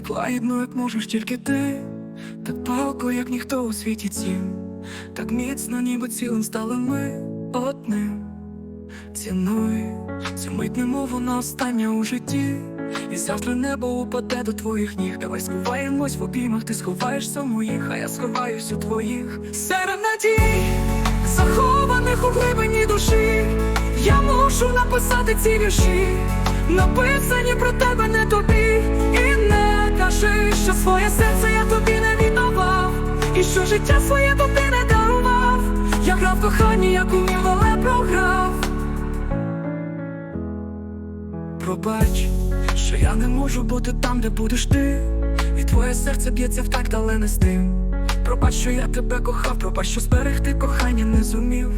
Так лагідно, як можеш тільки ти, так палко, як ніхто у світі цім, так міцно, ніби цілим стали ми одним. Цінуй цю мить, немов вона остання у житті. І завтра небо упаде до твоїх ніг. Давай сховаємось в обіймах, ти сховаєшся в моїх, а я сховаюсь у твоїх. Серед надій, захованих у глибині душі. Я мушу написати ці вірші, написані про тебе не тобі. І не кажи, що своє серце я тобі не віддавав, і що життя своє тобі не дарував. Я грав кохання, як умів, але програв. Пробач, що я не можу бути там, де будеш ти, і твоє серце б'ється в такт, але не з тим. Пробач, що я тебе кохав, пробач, що зберегти кохання не зумів.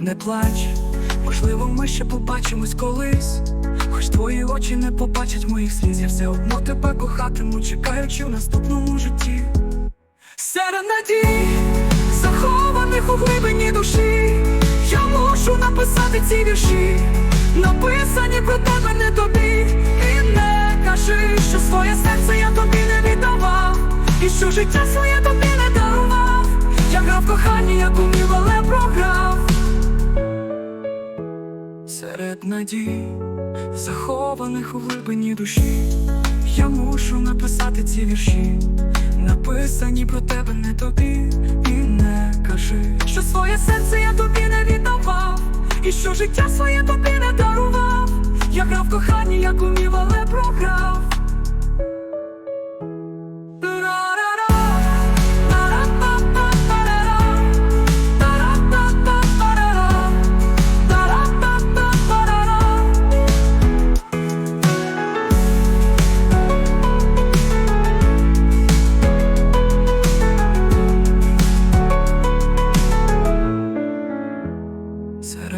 Не плач, можливо, ми ще побачимось колись. Хоч твої очі не побачать моїх сліз, я все одно тебе кохатиму, чекаючи в наступному житті. Серед надій, захованих у глибині душі, я мушу написати ці вірші, написані про тебе не тобі, і не кажи, що своє серце я тобі не віддавав, і що життя своє тобі не дарував. Я грав кохання, як умів, але Серед надій, захованих у глибині душі, я мушу написати ці вірші, написані про тебе не тобі, і не кажи, що своє серце я тобі не віддавав, і що життя своє тобі не дарував. Я грав кохання, як умів, але програв.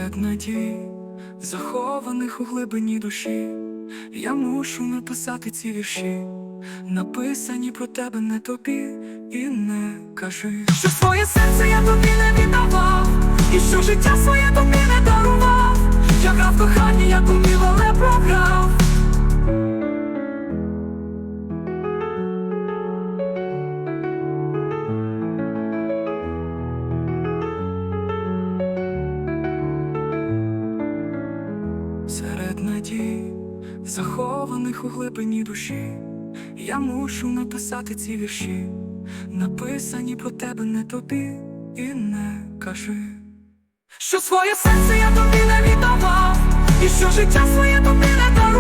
Серед надій, захованих у глибині душі, я мушу написати ці вірші, написані про тебе не тобі, і не кажи, що своє серце я тобі не віддавав, і що життя своє тобі не дарував. Я брав кохання, захованих у глибині душі, я мушу написати ці вірші, написані про тебе не тобі, і не кажи, що своє серце я тобі не віддавав, і що життя своє тобі не дарував.